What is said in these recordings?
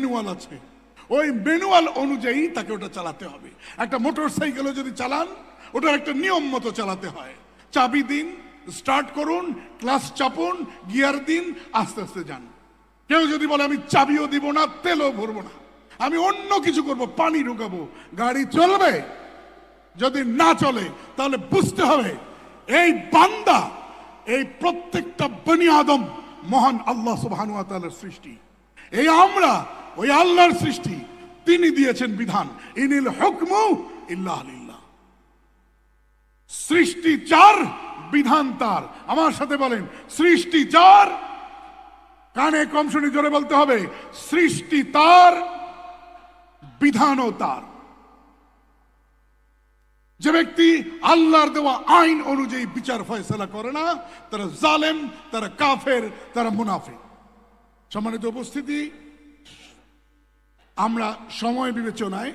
Manual আছে। ওই manual অনুযায়ী তাকে ওটা চালাতে হবে। একটা মোটর সাইকেলও যদি চালান, ওটার একটা নিয়ম মতো চালাতে হয়। চাবি দিন স্টার্ট করুন ক্লাস চাপুন গিয়ার দিন, আস্তে আস্তে যান। কেউ যদি বলে, আমি চাবিও দিব না, তেলও ভরবো না। আমি অন্য কিছু করব, পানি ঢুকাবো, গাড়ি চলবে। যদি না চলে, তাহলে বুঝতে হবে, এই বান্দা, এই প্রত্যেকটা বনি আদম মহান আল্লাহ তাআলার সৃষ্টি। এই আমরা ওই আল্লাহর সৃষ্টি। তিনি দিয়েছেন বিধান। ইনিল হুকমু ইল্লাহ সৃষ্টি চার, বিধান তার। আমার সাথে বলেন, সৃষ্টি চার, কানে কম শুনে জোরে বলতে হবে, সৃষ্টি তার, বিধানও তার। যে ব্যক্তি আল্লাহর দেওয়া আইন অনুযায়ী বিচার ফয়সলা করে না, তারা জালেম, তারা কাফের, তারা মুনাফে সম্মানিত উপস্থিতি আমরা সময় বিবেচনায়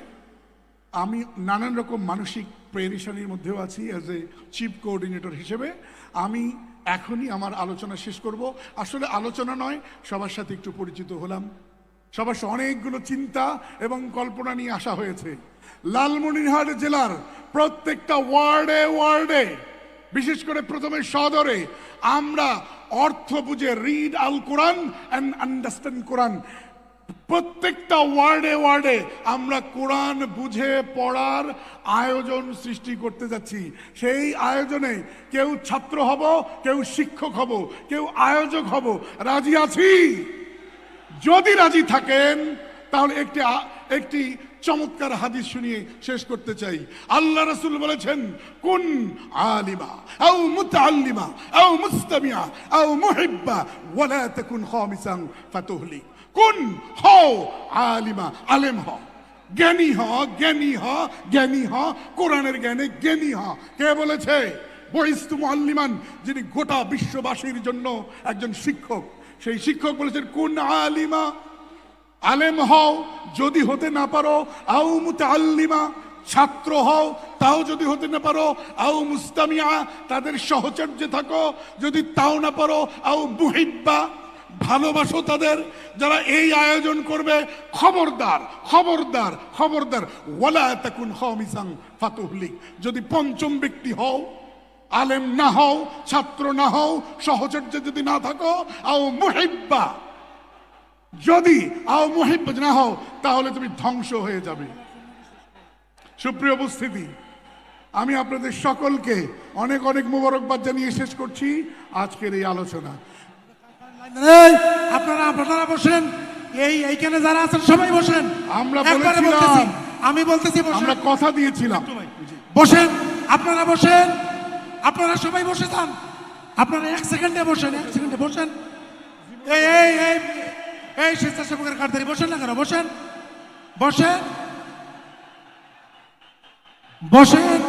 আমি নানান রকম মানসিক প্রেরিশানির মধ্যেও আছি অ্যাজ এ চিফ কোঅর্ডিনেটর হিসেবে। আমি এখনই আমার আলোচনা শেষ করব। আসলে আলোচনা নয়, সবার সাথে একটু পরিচিত হলাম। সবার অনেকগুলো চিন্তা এবং কল্পনা নিয়ে আসা হয়েছে। লালমনিরহাট জেলার প্রত্যেকটা ওয়ার্ডে ওয়ার্ডে, বিশেষ করে প্রথমে সদরে, আমরা অর্থ বুঝে read Al Quran and understand Quran প্রত্যেকটা ওয়ার্ডে ওয়ার্ডে আমরা কোরআন বুঝে পড়ার আয়োজন সৃষ্টি করতে যাচ্ছি। সেই আয়োজনে কেউ ছাত্র হব, কেউ শিক্ষক হব, কেউ আয়োজক হব। রাজি আছি? যদি রাজি থাকেন, তাহলে একটি একটি চমৎকার হাদিস শুনিয়ে শেষ করতে চাই। আল্লাহ রসুল বলেছেন, কুন আলিমা আও মুতাআল্লিমা আও মুস্তামিয়া আও মুহিব্বা ওয়ালা তাকুন খামিসান ফাতুহলি কুন হও আলিমা, আলেম হ জ্ঞানী হ জ্ঞানী হ জ্ঞানী হ কোরআনের জ্ঞানে জ্ঞানী হ কে বলেছে? বহিস্তু মুআল্লিমান যিনি গোটা বিশ্ববাসীর জন্য একজন শিক্ষক। সেই শিক্ষক বলেছেন, কোন আলিমা, আলেম হও, যদি হতে না পারো, আও মুতাআল্লিমা, ছাত্র হও, তাও যদি হতে না পারো, আও মুস্তামিয়া, তাদের সহচর্যে থাকো, যদি তাও না পারো, আও মুহিব্বা ভালোবাসো তাদের, যারা এই আয়োজন করবে। খবরদার খবরদার খবরদার। ওয়ালা তাকুন খামিসান ফাতুহলিক। যদি পঞ্চম ব্যক্তি হও, আলেম না হও, ছাত্র না হও, সহচর্য যদি না থাকো, আও মুহিব্বা। যদি আও মুহিব্ব না হও, তাহলে তুমি ধ্বংস হয়ে যাবে। সুপ্রিয় উপস্থিতি, আমি আপনাদের সকলকে অনেক অনেক মুবারকবাদ জানিয়ে শেষ করছি আজকের এই আলোচনা। আপনারা আপনারা বসেন। এই এইখানে যারা আছেন সবাই বসেন। আমরা বলেছিলাম। আমি বলতেছি আমরা কথা দিয়েছিলাম। বসেন আপনারা বসেন। আপনারা সবাই বসে যান। আপনারা এক সেকেন্ডে বসেন এক সেকেন্ডে বসেন। এই এই এই এই স্বেচ্ছাসেবকের কার্ডধারী বসেন না কেন? বসেন। বসেন। বসেন।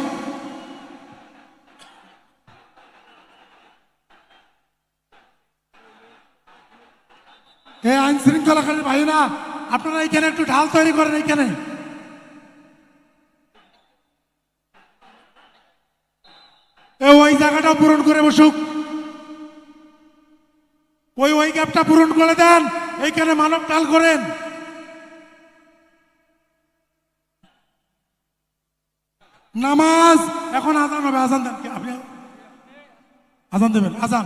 এই আইন শৃঙ্খলাকারী ভাইরা আপনারা এখানে একটু ঢাল তৈরি করেন এইখানে এ ওই জায়গাটা পূরণ করে বসুক। ওই ওই গ্যাপটা পূরণ করে দেন এইখানে মানব টাল করেন। নামাজ, এখন আজান হবে, আজান দেন? আপনি আজান দেবেন, আজান।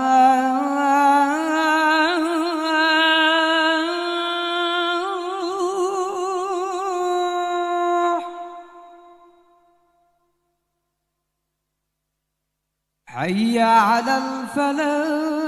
على الفلاح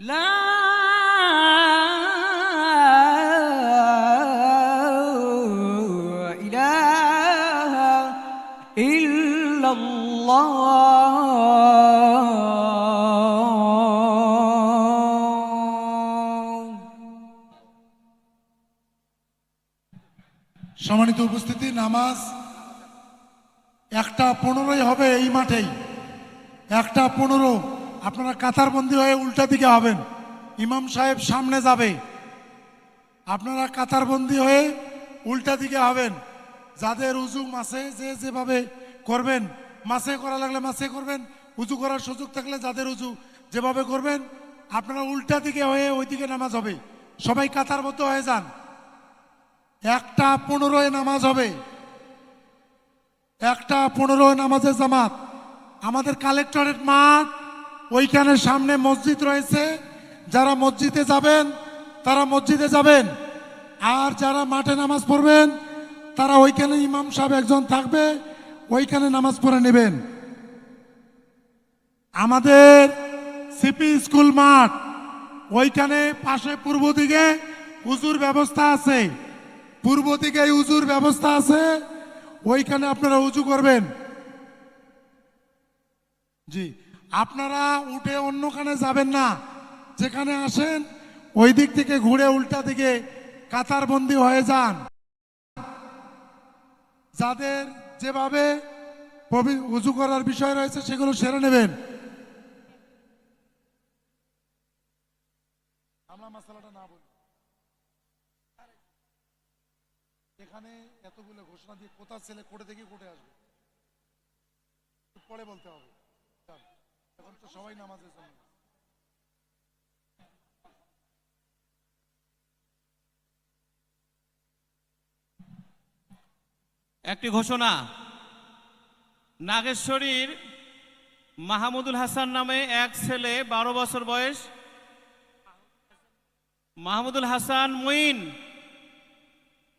সম্মানিত উপস্থিতি নামাজ একটা পনেরোই হবে এই মাঠেই। একটা পনেরো। আপনারা কাতারবন্দি হয়ে উল্টা দিকে হবেন। ইমাম সাহেব সামনে যাবে। আপনারা কাতারবন্দি হয়ে উল্টা দিকে হবেন। যাদের উজু মাসে যে যেভাবে করবেন, মাসে করা লাগলে মাসে করবেন, উজু করার সুযোগ থাকলে যাদের উজু যেভাবে করবেন, আপনারা উল্টা দিকে হয়ে ওই দিকে নামাজ হবে। সবাই কাতারবদ্ধ হয়ে যান। একটা পনেরোয় নামাজ হবে। একটা পনেরোয় নামাজের জামাত। আমাদের কালেক্টরেট মাঠ ওইখানে সামনে মসজিদ রয়েছে। যারা মসজিদে যাবেন, তারা মসজিদে যাবেন। আর যারা মাঠে নামাজ পড়বেন, তারা ওইখানে ইমাম সাহেব একজন থাকবে, ওইখানে নামাজ পড়ে নেবেন। আমাদের সিপি স্কুল মাঠ, ওইখানে পাশে পূর্ব দিকে উজুর ব্যবস্থা আছে। পূর্ব দিকে উজুর ব্যবস্থা আছে, ওইখানে আপনারা উজু করবেন। জি। আপনারা উঠে অন্যখানে যাবেন না। যেখানে আসেন, ওই দিক থেকে ঘুরে উল্টা দিকে কাতারবন্দি হয়ে যান। যাদের যেভাবে উজু করার বিষয় রয়েছে, সেগুলো সেরে নেবেন। আমরা না এখানে এতগুলো ঘোষণা দিয়ে কোথা ছেলে কোটে থেকে কোটে আসবে? পরে বলতে হবে। এখন তো সবাই জন্য। একটি ঘোষণা, নাগেশ্বরীর মাহমুদুল হাসান নামে এক ছেলে বারো বছর বয়স, মাহমুদুল হাসান মুইন,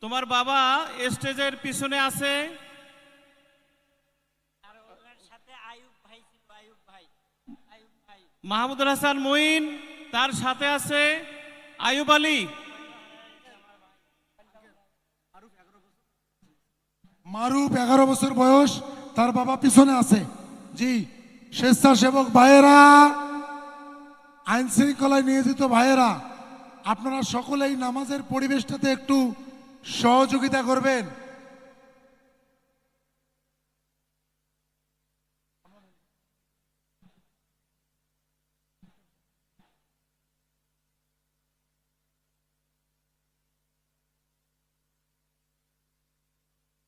তোমার বাবা স্টেজের পিছনে আছে। মাহমুদুল হাসান মুইন তার সাথে আছে আয়ুব আলী। মারুফ এগারো বছর বয়স, তার বাবা পিছনে আছে। জি, স্বেচ্ছাসেবক ভাইয়েরা, আইন শৃঙ্খলায় নিয়োজিত ভাইয়েরা, আপনারা সকলেই নামাজের পরিবেশটাতে একটু সহযোগিতা করবেন।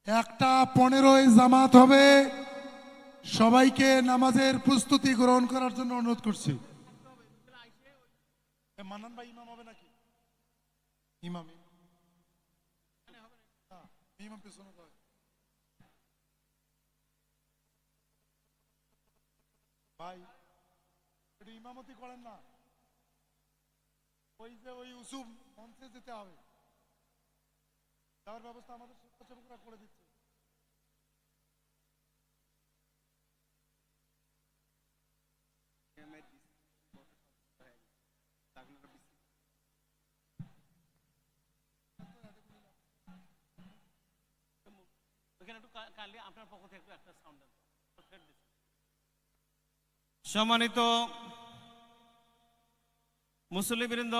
একটা পনেরোই জামাত হবে। সবাইকে নামাজের প্রস্তুতি গ্রহণ করার জন্য অনুরোধ করছি। ভাই ইমাম হ্যাঁ, ইমামতি করেন না। ওই যে ওই উসুম মঞ্চে যেতে হবে। যাওয়ার ব্যবস্থা আমাদের স্বেচ্ছাসেবকরা করে দিচ্ছে। সম্মানিত মুসলিমবৃন্দ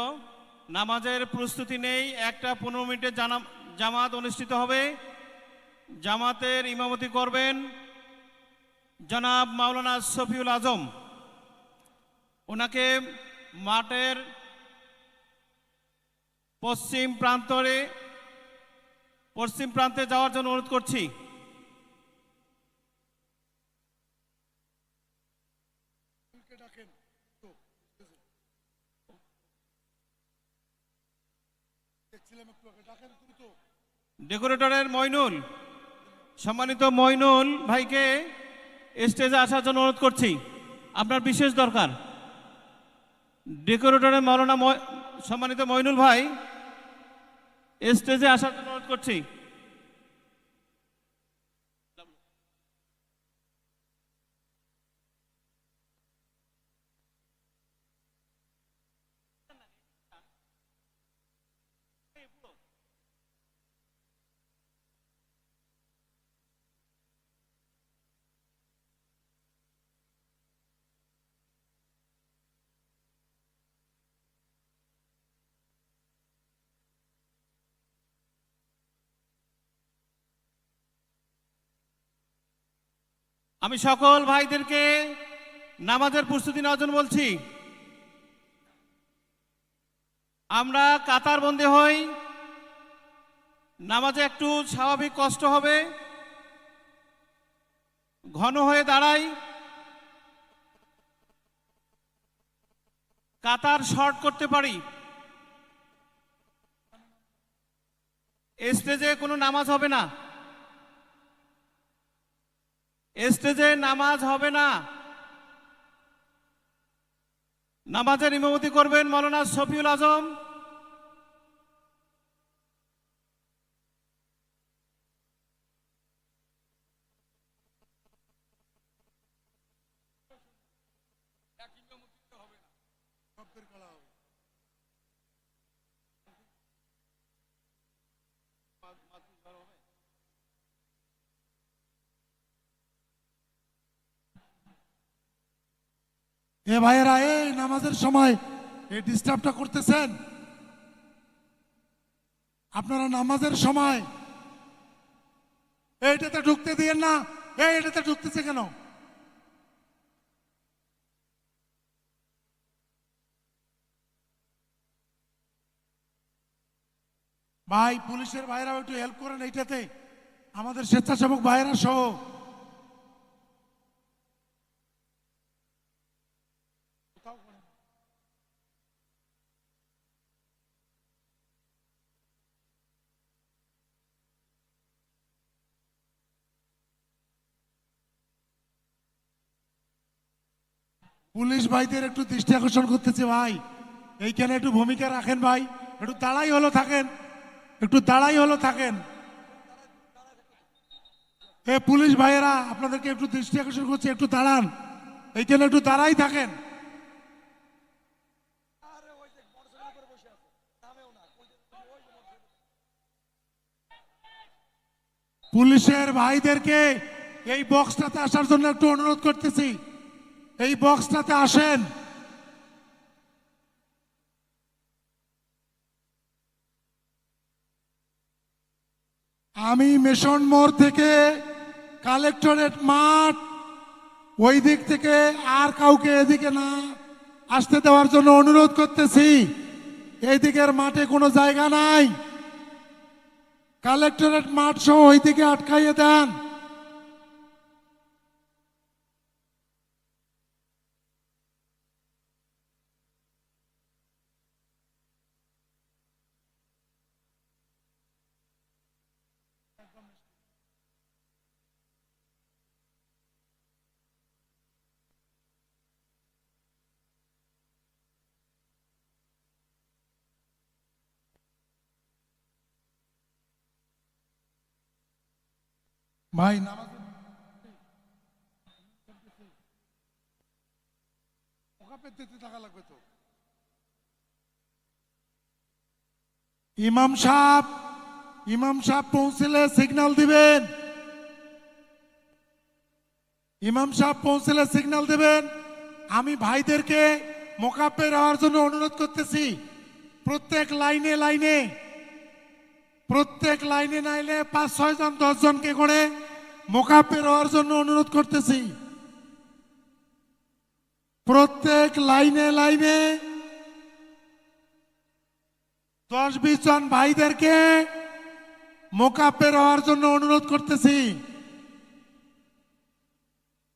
নামাজের প্রস্তুতি নেই একটা পনেরো মিনিটের জানা- জামাত অনুষ্ঠিত হবে। জামাতের ইমামতি করবেন জনাব মাওলানা শফিউল আজম। ওনাকে মাঠের পশ্চিম প্রান্তরে, পশ্চিম প্রান্তে যাওয়ার জন্য অনুরোধ করছি দেখছিলাম একটু আগে ডাকেন তুমি তো ডেকোরেটরের মইনুল, সম্মানিত মইনুল ভাইকে স্টেজে আসার জন্য অনুরোধ করছি। আপনার বিশেষ দরকার। ডেকোরেটরের মরনা সম্মানিত মইনুল ভাই স্টেজে আসার জন্য অনুরোধ করছি। আমি সকল ভাইদেরকে নামাজের প্রস্তুতি নেওয়ার জন্য বলছি। আমরা কাতারবন্দি হই। নামাজে একটু স্বাভাবিক কষ্ট হবে। ঘন হয়ে দাঁড়াই। কাতার শর্ট করতে পারি। স্টেজে কোনো নামাজ হবে না। স্টেজে নামাজ হবে না। নামাজের ইমামতি করবেন মৌলানা শফিউল আজম। এ ভাইয়েরা এই নামাজের সময় এই ডিস্টার্বটা করতেছেন? আপনারা নামাজের সময় এইটাতে ঢুকতে দিয়েন না এই এটাতে ঢুকতেছে কেন? ভাই, পুলিশের ভাইরাও একটু হেল্প করেন এইটাতে। আমাদের স্বেচ্ছাসেবক ভাইয়েরা সহ। পুলিশ ভাইদের একটু দৃষ্টি আকর্ষণ করতেছে ভাই। এইখানে একটু ভূমিকা রাখেন ভাই। একটু দাঁড়াই হলো থাকেন। একটু দাঁড়াই হলো থাকেন। এ পুলিশ ভাইয়েরা, আপনাদেরকে একটু দৃষ্টি আকর্ষণ করছে, একটু দাঁড়ান। এইখানে একটু দাঁড়াই থাকেন। পুলিশের ভাইদেরকে এই বক্সটাতে আসার জন্য একটু অনুরোধ করতেছি। এই বক্সটাতে আসেন। আমি মিশন মোড় থেকে কালেক্টরেট মাঠ, ওই দিক থেকে আর কাউকে এদিকে না আসতে দেওয়ার জন্য অনুরোধ করতেছি। এই দিকের মাঠে কোনো জায়গা নাই। কালেক্টরেট মাঠ সহ ওই দিকে আটকাইয়ে দেন। ভাই নামাজ ইমাম সাহেব ইমাম সাহেব পৌঁছলে সিগন্যাল দিবেন। ইমাম সাহেব পৌঁছলে সিগন্যাল দিবেন। আমি ভাইদেরকে মোকাব্বে হওয়ার জন্য অনুরোধ করতেছি। প্রত্যেক লাইনে লাইনে, প্রত্যেক লাইনে নাইলে পাঁচ, ছয় জন, দশ জনকে করে মোকাব্বে হওয়ার জন্য অনুরোধ করতেছি। প্রত্যেক লাইনে লাইনে দশ বিশ জন ভাইদেরকে মোকাব্বে হওয়ার জন্য অনুরোধ করতেছি।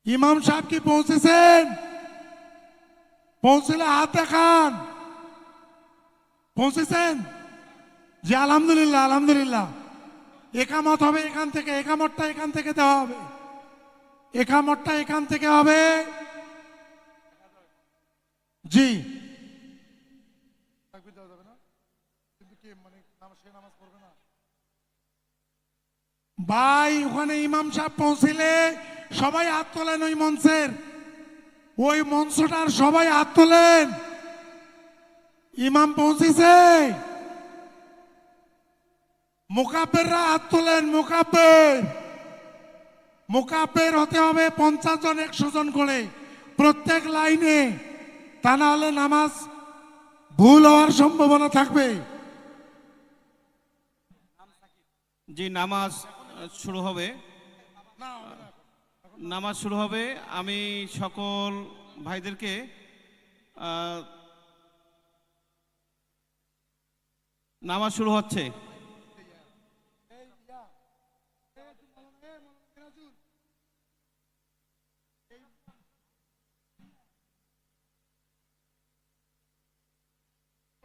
ইমাম সাহেব কি পৌঁছেছেন? পৌঁছলে হাত দেখান। পৌঁছেছেন? জি, আলহামদুলিল্লাহ আলহামদুলিল্লাহ। একামত হবে এখান থেকে একামতটা এখান থেকে দেওয়া হবে। একামতটা এখান থেকে হবে। জি। ভাই ওখানে ইমাম সাহেব পৌঁছিলে সবাই হাত তোলেন ওই মঞ্চের। ওই মঞ্চটার সবাই হাত তোলেন। ইমাম পৌঁছেছে। মোকাবেররা হাত তোলেন মোকাবের মোকাবের হতে হবে পঞ্চাশ জন একশো জন করে প্রত্যেক লাইনে তা না হলে নামাজ ভুল হওয়ার সম্ভাবনা থাকবে। জি নামাজ শুরু হবে। নামাজ শুরু হবে। আমি সকল ভাইদেরকে নামাজ শুরু হচ্ছে।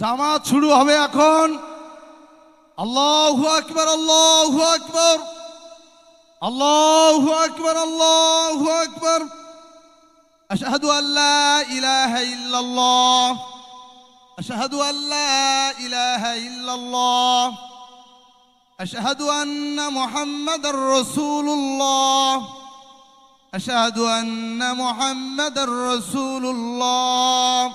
জামাত শুরু হবে এখন আল্লাহু আকবার আল্লাহু আকবার আল্লাহু আকবার আল্লাহু আকবার আশহাদু আল্লা ইলাহা ইল্লাল্লাহ أشهد أن لا إله إلا الله أشهد أن محمد رسول الله أشهد أن محمد رسول الله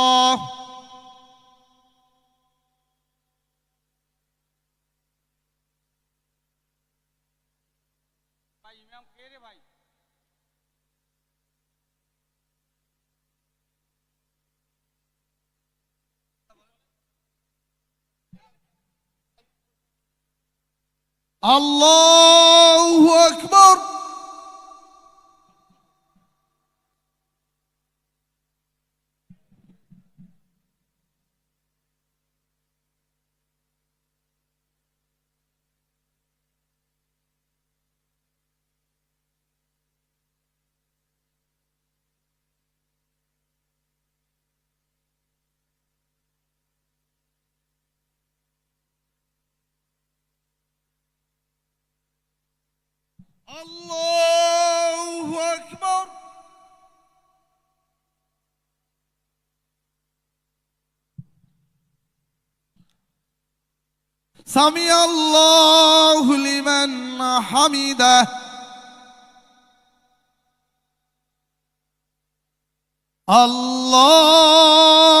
Allahu Ekber. Allahu Ekber. Sami Allahu limen hamide. Allah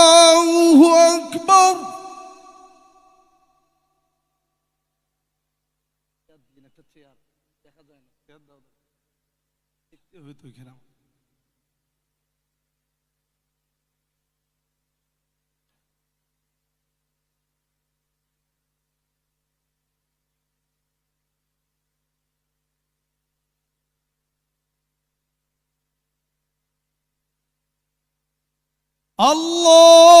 with Uginav. Allah